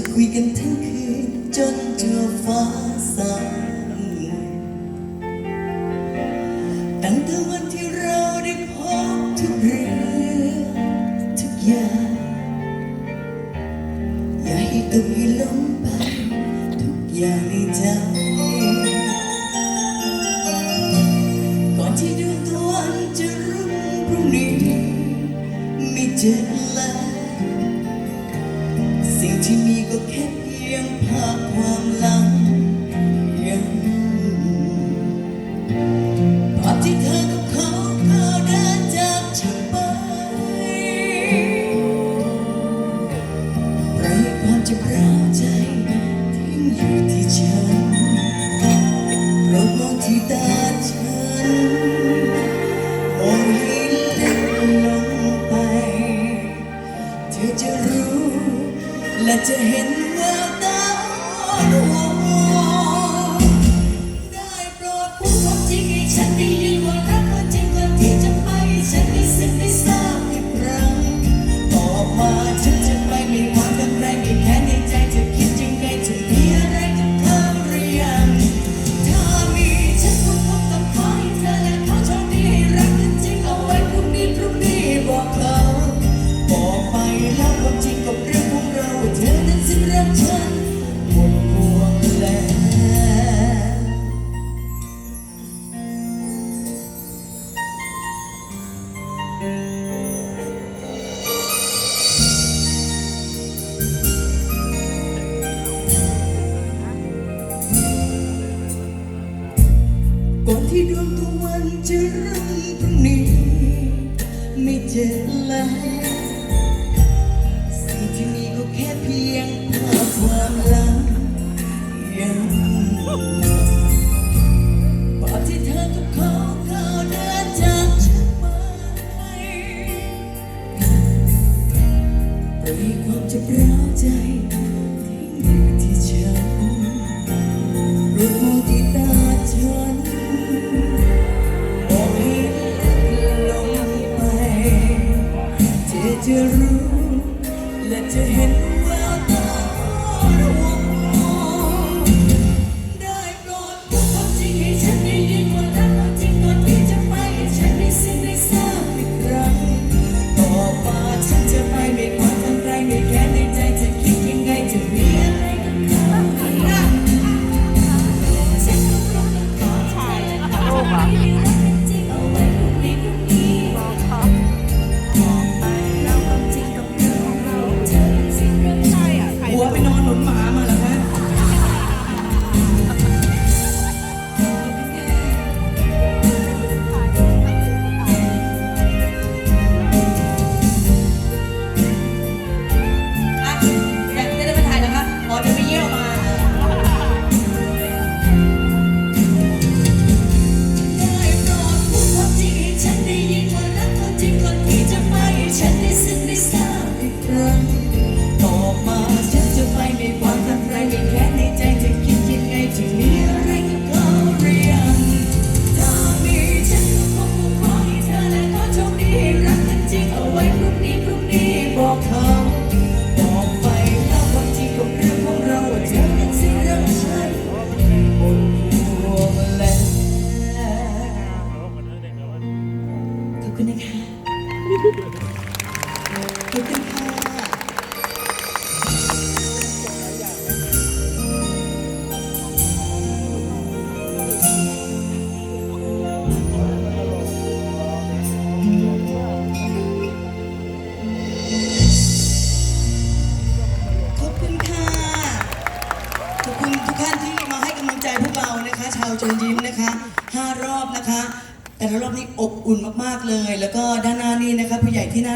จะคุยกันทั้งคืนจนเจอฟ้าสางตั้งแต่วันที่เราได้พบทุกเรื่องทุกอย่าง อย่าให้ตกให้ล้มไป ทุกอย่างในใจก่อนที่ดวงตะวันจะรุ่งพรุ่งนี้ไม่เจอ ก็แค่เพียงภาพความหลังยังภาพที่เธอกับเขาเขาเดินจากฉันไปไร้ความเจ็บร้าใจทิ้งอยู่ที่ฉัน และจะเห็น ตะวันจะรุ่งพรุ่งนี้ ไม่เจอแล้วสิ่งที่มีก็แค่เพียงภาพความหลังยังภาพที่เธอกับเขาเขาเดินจากฉันไปปล่อยความเจ็บร้าวใจทิ้งอยู่ที่ฉัน จะรู้ และจะเห็นแววตาระวังได้โปรดพูดความจริงให้ฉันได้ยินว่ารักเรามจริงก่อนที่จะไปให้ฉันได้สิ้นได้ทราบอีกครั้งต่อมาฉันจะไปไม่ขอทำไรไม่แค่ในใจจะคิดยังไงจะมีอะไรกับเขารักฉันก็รู้ว่าขอแล้วก็ไม่มีรั อบคุณทุกท่านที่มาให้กำลังใจพวกเรานะคะ ชาวเชิญยิ้มนะคะห้ารอบนะคะ แต่ละรอบนี้อบอุ่นมากๆเลย แล้วก็ด้านหน้านี้นะคะผู้ใหญ่ที่น่า